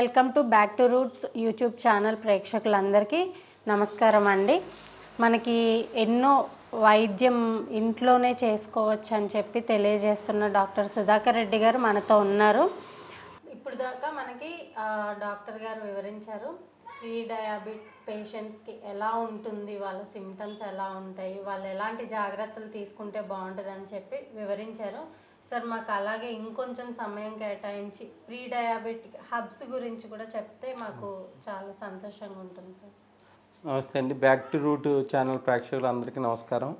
Welcome to back to roots YouTube channel ప్రేక్షకులందరికీ నమస్కారం అండి. మనకి ఎన్నో వైద్యం ఇంట్లోనే చేసుకోవచ్చు అని చెప్పి తెలియజేస్తున్న డాక్టర్ సుధాకర్ రెడ్డి గారు మనతో ఉన్నారు. ఇప్పుడు దాకా మనకి డాక్టర్ గారు వివరించారు ప్రీ డయాబెట్ పేషెంట్స్కి ఎలా ఉంటుంది వాళ్ళ సిమ్టమ్స్ ఎలా ఉంటాయి వాళ్ళు ఎలాంటి జాగ్రత్తలు తీసుకుంటే బాగుంటుంది అని చెప్పి వివరించారు. సార్ మాకు అలాగే ఇంకొంచెం సమయం కేటాయించి ప్రీ డయాబెటిక్ హబ్స్ గురించి కూడా చెప్తే మాకు చాలా సంతోషంగా ఉంటుంది సార్. నమస్తే అండి. బ్యాక్ టు రూట్ ఛానల్ ప్రేక్షకులందరికీ నమస్కారం.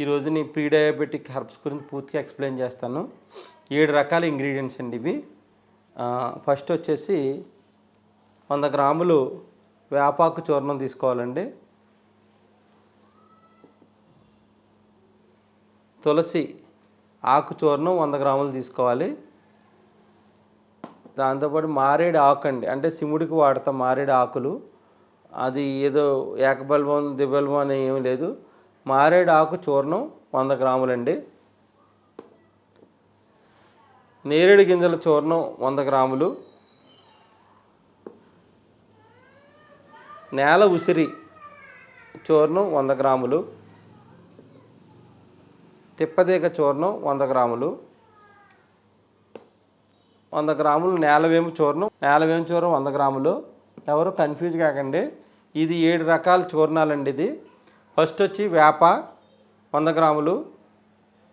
ఈరోజు నేను ప్రీ డయాబెటిక్ హర్బ్స్ గురించి పూర్తిగా ఎక్స్ప్లెయిన్ చేస్తాను. ఏడు రకాల ఇంగ్రీడియంట్స్ అండి ఇవి. ఫస్ట్ వచ్చేసి వంద గ్రాములు వేపాకు చూర్ణం తీసుకోవాలండి. తులసి ఆకుచూర్ణం వంద గ్రాములు తీసుకోవాలి. దాంతోపాటు మారేడు ఆకు అండి. అంటే సిముడికి వాడతాం మారేడు ఆకులు. అది ఏదో ఏకబల్బం దిబల్బం అని ఏమీ లేదు. మారేడు ఆకు చూర్ణం వంద గ్రాములండి. నేరేడు గింజల చూర్ణం వంద గ్రాములు. నేల ఉసిరి చూర్ణం వంద గ్రాములు. తిప్పదేగ చూర్ణం వంద గ్రాములు. వంద గ్రాములు నేలవేము చూర్ణం నేలవేము చూర్ణం వంద గ్రాములు. ఎవరు కన్ఫ్యూజ్ కాకండి. ఇది ఏడు రకాల చూర్ణాలండి ఇది. ఫస్ట్ వచ్చి వేప వంద గ్రాములు.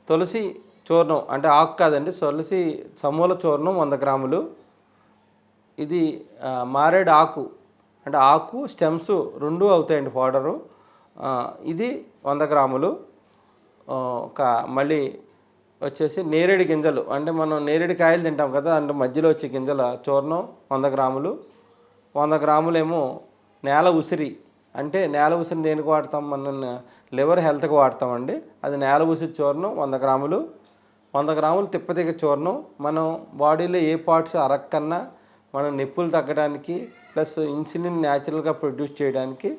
తులసి చూర్ణం అంటే ఆకు కాదండి తులసి సమూల చూర్ణం వంద గ్రాములు. ఇది మారేడు ఆకు అంటే ఆకు స్టెమ్స్ రెండు అవుతాయండి పౌడరు. ఇది వంద గ్రాములు. ఒక మళ్ళీ వచ్చేసి నేరేడు గింజలు. అంటే మనం నేరేడు కాయలు తింటాం కదా అంటే మధ్యలో వచ్చే గింజల చూర్ణం వంద గ్రాములు. వంద గ్రాములేమో నేల ఉసిరి. అంటే నేల ఉసిరి దేనికి వాడతాం? మనం లివర్ హెల్త్కి వాడతామండి. అది నేల ఉసిరి చూర్ణం వంద గ్రాములు. వంద గ్రాములు తిప్పదిగ చూర్ణం. మనం బాడీలో ఏ పార్ట్స్ అరక్కన్నా మనం నొప్పులు తగ్గడానికి ప్లస్ ఇన్సులిన్ న్యాచురల్గా ప్రొడ్యూస్ చేయడానికి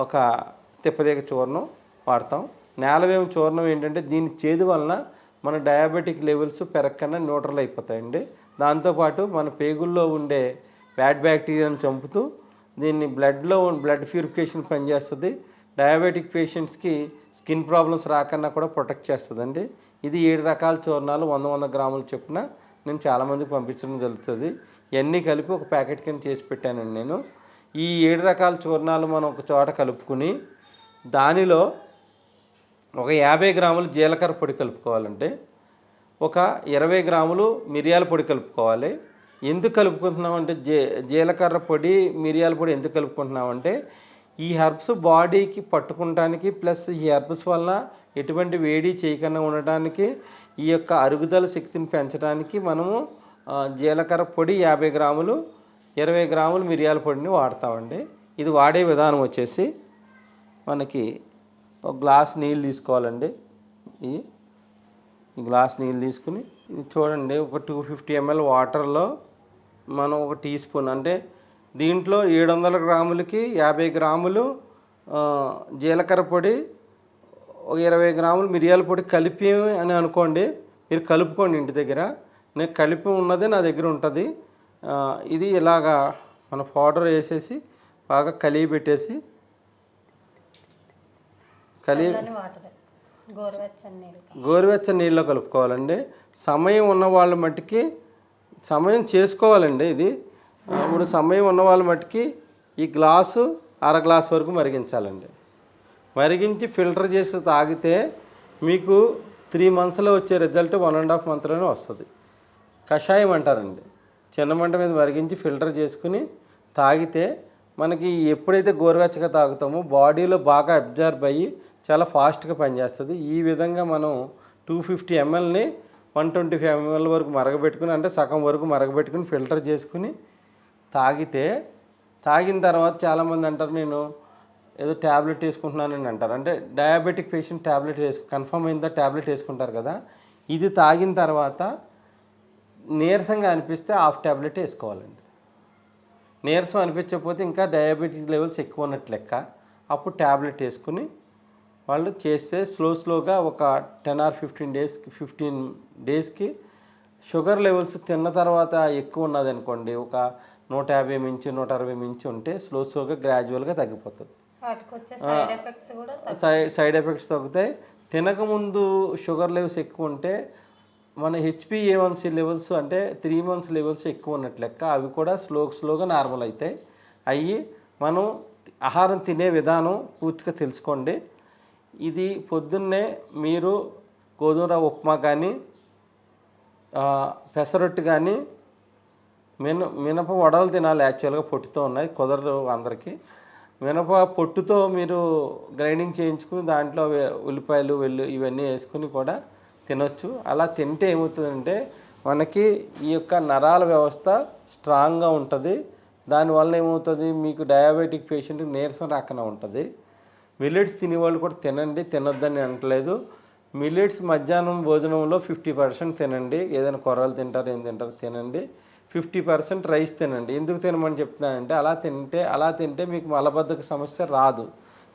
ఒక తిప్పదిగ చూర్ణం వాడతాం. నేలవేం చూర్ణం ఏంటంటే దీని చేదు వలన మన డయాబెటిక్ లెవెల్స్ పెరక్కనే న్యూట్రల్ అయిపోతాయండి. దాంతోపాటు మన పేగుల్లో ఉండే బ్యాడ్ బ్యాక్టీరియాను చంపుతూ దీన్ని బ్లడ్లో బ్లడ్ ప్యూరిఫికేషన్ పనిచేస్తుంది డయాబెటిక్ పేషెంట్స్కి స్కిన్ ప్రాబ్లమ్స్ రాకన్నా కూడా ప్రొటెక్ట్ చేస్తుందండి. ఇది ఏడు రకాల చూర్ణాలు వంద వంద గ్రాములు చొప్పున నేను చాలామందికి పంపించడం జరుగుతుంది. ఇవన్నీ కలిపి ఒక ప్యాకెట్ కింద చేసి పెట్టానండి నేను. ఈ ఏడు రకాల చూర్ణాలు మనం ఒక చోట కలుపుకుని దానిలో ఒక యాభై గ్రాములు జీలకర్ర పొడి కలుపుకోవాలంటే ఒక ఇరవై గ్రాములు మిరియాల పొడి కలుపుకోవాలి. ఎందుకు కలుపుకుంటున్నామంటే జీ జీలకర్ర పొడి మిరియాల పొడి ఎందుకు కలుపుకుంటున్నామంటే ఈ హెర్బ్స్ బాడీకి పట్టుకుంటానికి ప్లస్ ఈ హెర్బ్స్ వల్ల ఎటువంటి వేడి చేయకుండా ఉండటానికి ఈ యొక్క అరుగుదల శక్తిని పెంచడానికి మనము జీలకర్ర పొడి యాభై గ్రాములు ఇరవై గ్రాములు మిరియాల పొడిని వాడతామండి. ఇది వాడే విధానం వచ్చేసి మనకి ఒక గ్లాస్ నీళ్ళు తీసుకోవాలండి. ఈ గ్లాస్ నీళ్ళు తీసుకుని ఇది చూడండి ఒక టూ ఫిఫ్టీ ఎంఎల్ వాటర్లో మనం ఒక టీ స్పూన్ అంటే దీంట్లో ఏడు వందల గ్రాములకి యాభై గ్రాములు జీలకర్ర పొడి ఒక ఇరవై గ్రాములు మిరియాల పొడి కలిపి అని అనుకోండి. మీరు కలుపుకోండి ఇంటి దగ్గర. నేను కలిపి ఉన్నదే నా దగ్గర ఉంటుంది. ఇది ఇలాగా మన పౌడర్ వేసేసి బాగా కలిగి పెట్టేసి గోరువెచ్చని నీళ్ళు. గోరువెచ్చని నీళ్ళలో కలుపుకోవాలండి. సమయం ఉన్న వాళ్ళ మట్టుకి సమయం చేసుకోవాలండి ఇది. ఇప్పుడు సమయం ఉన్న వాళ్ళ మట్టుకి ఈ గ్లాసు అర గ్లాస్ వరకు మరిగించాలండి. మరిగించి ఫిల్టర్ చేసి తాగితే మీకు త్రీ మంత్స్లో వచ్చే రిజల్ట్ వన్ అండ్ హాఫ్ మంత్లోనే వస్తుంది. కషాయం అంటారండి. చిన్న మంట మీద మరిగించి ఫిల్టర్ చేసుకుని తాగితే మనకి ఎప్పుడైతే గోరువెచ్చగా తాగుతామో బాడీలో బాగా అబ్జర్వ్ అయ్యి చాలా ఫాస్ట్గా పనిచేస్తుంది. ఈ విధంగా మనం టూ ఫిఫ్టీ ఎంఎల్ని వన్ ట్వంటీ ఫైవ్ ఎంఎల్ వరకు మరగబెట్టుకుని అంటే సగం వరకు మరగబెట్టుకుని ఫిల్టర్ చేసుకుని తాగితే తాగిన తర్వాత చాలామంది అంటారు నేను ఏదో ట్యాబ్లెట్ వేసుకుంటున్నానని అంటారు. అంటే డయాబెటిక్ పేషెంట్ ట్యాబ్లెట్ వేసు కన్ఫర్మ్ అయిందా? ట్యాబ్లెట్ వేసుకుంటారు కదా. ఇది తాగిన తర్వాత నీరసంగా అనిపిస్తే హాఫ్ ట్యాబ్లెట్ వేసుకోవాలండి. నీరసం అనిపించకపోతే ఇంకా డయాబెటిక్ లెవెల్స్ ఎక్కువ ఉన్నట్టు లెక్క. అప్పుడు ట్యాబ్లెట్ వేసుకుని వాళ్ళు చేస్తే స్లో స్లోగా ఒక టెన్ ఆర్ ఫిఫ్టీన్ డేస్కి ఫిఫ్టీన్ డేస్కి షుగర్ లెవెల్స్ తిన్న తర్వాత ఎక్కువ ఉన్నది అనుకోండి. ఒక నూట యాభై మించి నూట అరవై మించి ఉంటే స్లో స్లోగా గ్రాడ్యువల్గా తగ్గిపోతుంది. సైడ్ సైడ్ ఎఫెక్ట్స్ తగ్గుతాయి. తినకముందు షుగర్ లెవెల్స్ ఎక్కువ ఉంటే మన హెచ్పి ఏవన్సీ లెవెల్స్ అంటే త్రీ మంత్స్ లెవెల్స్ ఎక్కువ ఉన్నట్లు లెక్క అవి కూడా స్లో స్లోగా నార్మల్ అవుతాయి. అయ్యి మనం ఆహారం తినే విధానం పూర్తిగా తెలుసుకోండి. ఇది పొద్దున్నే మీరు గోధుమ రవ్వ ఉప్మా కానీ పెసరొట్టు కానీ మిన మినప వడలు తినాలి యాక్చువల్గా పొట్టుతో ఉన్నాయి కుదరదు అందరికీ. మినప పొట్టుతో మీరు గ్రైండింగ్ చేయించుకుని దాంట్లో ఉల్లిపాయలు వెల్లు ఇవన్నీ వేసుకుని కూడా తినొచ్చు. అలా తింటే ఏమవుతుందంటే మనకి ఈ యొక్క నరాల వ్యవస్థ స్ట్రాంగ్గా ఉంటుంది. దానివల్ల ఏమవుతుంది? మీకు డయాబెటిక్ పేషెంట్కి నీరసం రాకుండా ఉంటుంది. మిల్లెట్స్ తినేవాళ్ళు కూడా తినండి తినొద్దని అనట్లేదు. మిల్లెట్స్ మధ్యాహ్నం భోజనంలో ఫిఫ్టీ పర్సెంట్ తినండి. ఏదైనా కూరలు తింటారు ఏం తింటారు తినండి. ఫిఫ్టీ పర్సెంట్ రైస్ తినండి. ఎందుకు తినమని చెప్తున్నానంటే అలా తింటే అలా తింటే మీకు మలబద్ధక సమస్య రాదు.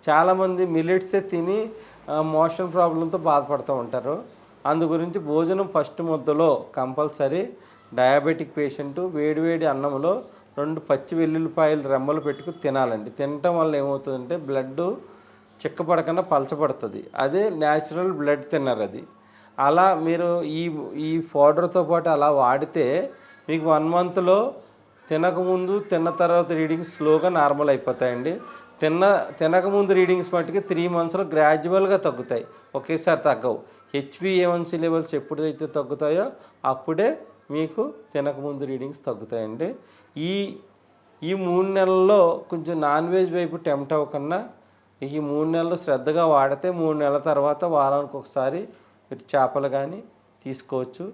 చాలామంది మిల్లెట్సే తిని మోషన్ ప్రాబ్లంతో బాధపడుతూ ఉంటారు. అందు గురించి భోజనం ఫస్ట్ ముద్దలో కంపల్సరీ డయాబెటిక్ పేషెంట్ వేడివేడి అన్నంలో రెండు పచ్చి వెల్లుల్లిపాయలు రెమ్మలు పెట్టుకుని తినాలండి. తినటం వల్ల ఏమవుతుందంటే బ్లడ్ చిక్కపడకుండా పలచబడుతుంది. అదే న్యాచురల్ బ్లడ్ తిన్నర్ అది. అలా మీరు ఈ ఈ పౌడర్తో పాటు అలా వాడితే మీకు వన్ మంత్లో తినకముందు తిన్న తర్వాత రీడింగ్స్ స్లోగా నార్మల్ అయిపోతాయండి. తిన్న తినకముందు రీడింగ్స్ మట్టుకి త్రీ మంత్స్లో గ్రాడ్యువల్గా తగ్గుతాయి. ఒకేసారి తగ్గవు. హెచ్బిఏవన్సీ లెవెల్స్ ఎప్పుడైతే తగ్గుతాయో అప్పుడే మీకు తినకముందు రీడింగ్స్ తగ్గుతాయండి. ఈ ఈ మూడు నెలల్లో కొంచెం నాన్ వెజ్ వైపు టెంప్ట్ అవ్వకుండా ఈ మూడు నెలలు శ్రద్ధగా వాడితే మూడు నెలల తర్వాత వారానికి ఒకసారి మీరు చేపలు కానీ తీసుకోవచ్చు.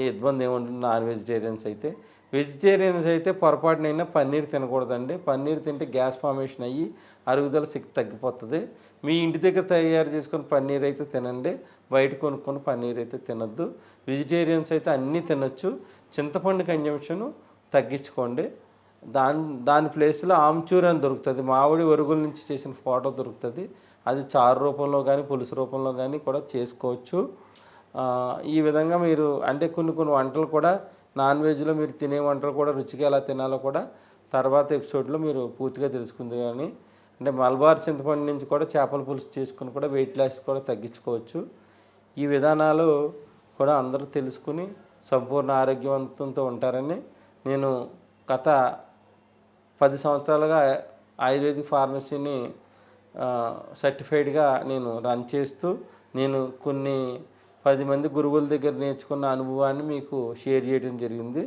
ఏ ఇబ్బంది ఏముంటుంది నాన్ వెజిటేరియన్స్ అయితే. వెజిటేరియన్స్ అయితే పొరపాటునైనా పన్నీర్ తినకూడదండి. పన్నీర్ తింటే గ్యాస్ ఫార్మేషన్ అయ్యి అరుగుదల శక్తి తగ్గిపోతుంది. మీ ఇంటి దగ్గర తయారు చేసుకుని పన్నీర్ అయితే తినండి. బయట కొనుక్కొని పన్నీర్ అయితే తినద్దు. వెజిటేరియన్స్ అయితే అన్నీ తినొచ్చు. చింతపండు కన్జంప్షన్ తగ్గించుకోండి. దాని దాని ప్లేస్లో ఆమ్చూర్ అని దొరుకుతుంది. మామిడి ఒరుగుల నుంచి చేసిన ఫోటో దొరుకుతుంది. అది చారు రూపంలో కానీ పులుసు రూపంలో కానీ కూడా చేసుకోవచ్చు. ఈ విధంగా మీరు అంటే కొన్ని కొన్ని వంటలు కూడా నాన్ వెజ్లో మీరు తినే వంటలు కూడా రుచిగా ఎలా తినాలో కూడా తర్వాత ఎపిసోడ్లో మీరు పూర్తిగా తెలుసుకుంది కానీ అంటే మలబార్ చింతపండు నుంచి కూడా చేపల పులుసు చేసుకుని కూడా వెయిట్ లాస్ కూడా తగ్గించుకోవచ్చు. ఈ విధానాలు కూడా అందరూ తెలుసుకుని సంపూర్ణ ఆరోగ్యవంతంతో ఉంటారని నేను కథ పది సంవత్సరాలుగా ఆయుర్వేదిక్ ఫార్మసీని సర్టిఫైడ్గా నేను రన్ చేస్తూ నేను కొన్ని పది మంది గురువుల దగ్గర నేర్చుకున్న అనుభవాన్ని మీకు షేర్ చేయడం జరిగింది.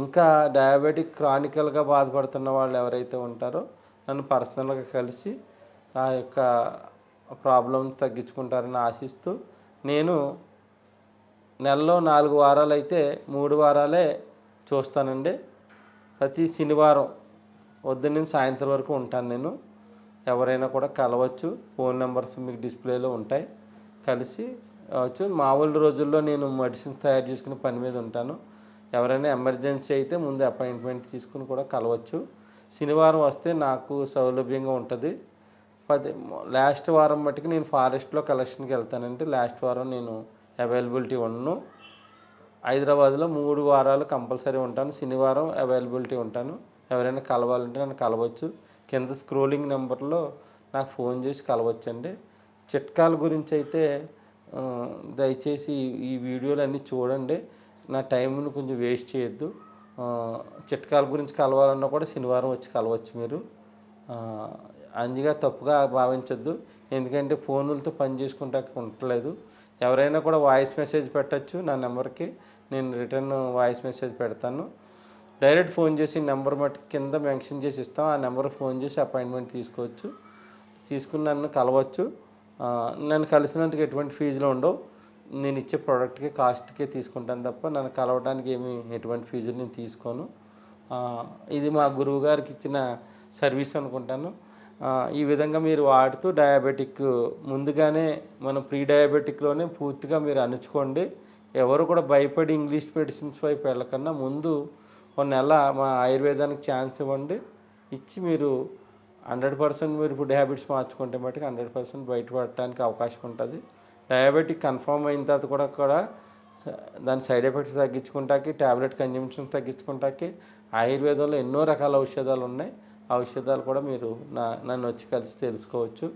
ఇంకా డయాబెటిక్ క్రానికల్గా బాధపడుతున్న వాళ్ళు ఎవరైతే ఉంటారో నన్ను పర్సనల్గా కలిసి ఆ యొక్క ప్రాబ్లం తగ్గించుకుంటారని ఆశిస్తూ నేను నెలలో నాలుగు వారాలు అయితే మూడు వారాలే చూస్తానండి. ప్రతి శనివారం వద్దు నేను సాయంత్రం వరకు ఉంటాను నేను. ఎవరైనా కూడా కలవచ్చు. ఫోన్ నెంబర్స్ మీకు డిస్ప్లేలో ఉంటాయి. కలిసి వచ్చు మామూలు రోజుల్లో నేను మెడిసిన్స్ తయారు చేసుకునే పని మీద ఉంటాను. ఎవరైనా ఎమర్జెన్సీ అయితే ముందు అపాయింట్మెంట్ తీసుకుని కూడా కలవచ్చు. శనివారం వస్తే నాకు సౌలభ్యంగా ఉంటుంది. పది లాస్ట్ వారం మట్టుకు నేను ఫారెస్ట్లో కలెక్షన్కి వెళ్తానంటే లాస్ట్ వారం నేను అవైలబిలిటీ ఉండను హైదరాబాద్లో మూడు వారాలు కంపల్సరీ ఉంటాను. శనివారం అవైలబిలిటీ ఉంటాను. ఎవరైనా కలవాలంటే నన్ను కలవచ్చు. కింద స్క్రోలింగ్ నెంబర్లో నాకు ఫోన్ చేసి కలవచ్చండి. చిట్కాల గురించి అయితే దయచేసి ఈ- వీడియోలు అన్నీ చూడండి. నా టైంను కొంచెం వేస్ట్ చేయొద్దు. చిట్కాల గురించి కలవాలన్నా కూడా శనివారం వచ్చి కలవచ్చు మీరు. అందుగా తప్పుగా భావించొద్దు. ఎందుకంటే ఫోనులతో పని చేసుకుంటా ఉండట్లేదు. ఎవరైనా కూడా వాయిస్ మెసేజ్ పెట్టచ్చు నా నెంబర్కి. నేను రిటర్న్ వాయిస్ మెసేజ్ పెడతాను. డైరెక్ట్ ఫోన్ చేసి నెంబర్ మట్టి కింద మెన్షన్ చేసి ఇస్తాం. ఆ నెంబర్ ఫోన్ చేసి అపాయింట్మెంట్ తీసుకోవచ్చు. తీసుకుని నన్ను కలవచ్చు. నన్ను కలిసినందుకు ఎటువంటి ఫీజులు ఉండవు. నేను ఇచ్చే ప్రోడక్ట్కి కాస్ట్కే తీసుకుంటాను తప్ప నన్ను కలవడానికి ఏమి ఎటువంటి ఫీజులు నేను తీసుకోను. ఇది మా గురువు గారికి ఇచ్చిన సర్వీస్ అనుకుంటాను. ఈ విధంగా మీరు వాడుతూ డయాబెటిక్ ముందుగానే మనం ప్రీ డయాబెటిక్లోనే పూర్తిగా మీరు అణుచుకోండి. ఎవరు కూడా భయపడి ఇంగ్లీష్ మెడిసిన్స్ వైపు వెళ్ళకన్నా ముందు ఒక నెల మా ఆయుర్వేదానికి ఛాన్స్ ఇవ్వండి. ఇచ్చి మీరు హండ్రెడ్ పర్సెంట్ మీరు ఫుడ్ హ్యాబిట్స్ మార్చుకుంటే మటుకు హండ్రెడ్ పర్సెంట్ బయటపడటానికి అవకాశం ఉంటుంది. డయాబెటిక్ కన్ఫర్మ్ అయిన తర్వాత కూడా కూడా దాని సైడ్ ఎఫెక్ట్స్ తగ్గించుకుంటాకి ట్యాబ్లెట్ కన్జంప్షన్ తగ్గించుకుంటాకి ఆయుర్వేదంలో ఎన్నో రకాల ఔషధాలు ఉన్నాయి. ఆ ఔషధాలు కూడా మీరు నా నన్ను వచ్చి కలిసి తెలుసుకోవచ్చు.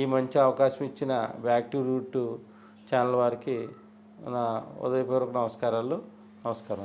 ఈ మంచి అవకాశం ఇచ్చిన యాక్టివ్ రూట్ ఛానల్ వారికి నా ఉదయపూర్వక నమస్కారాలు. నమస్కారం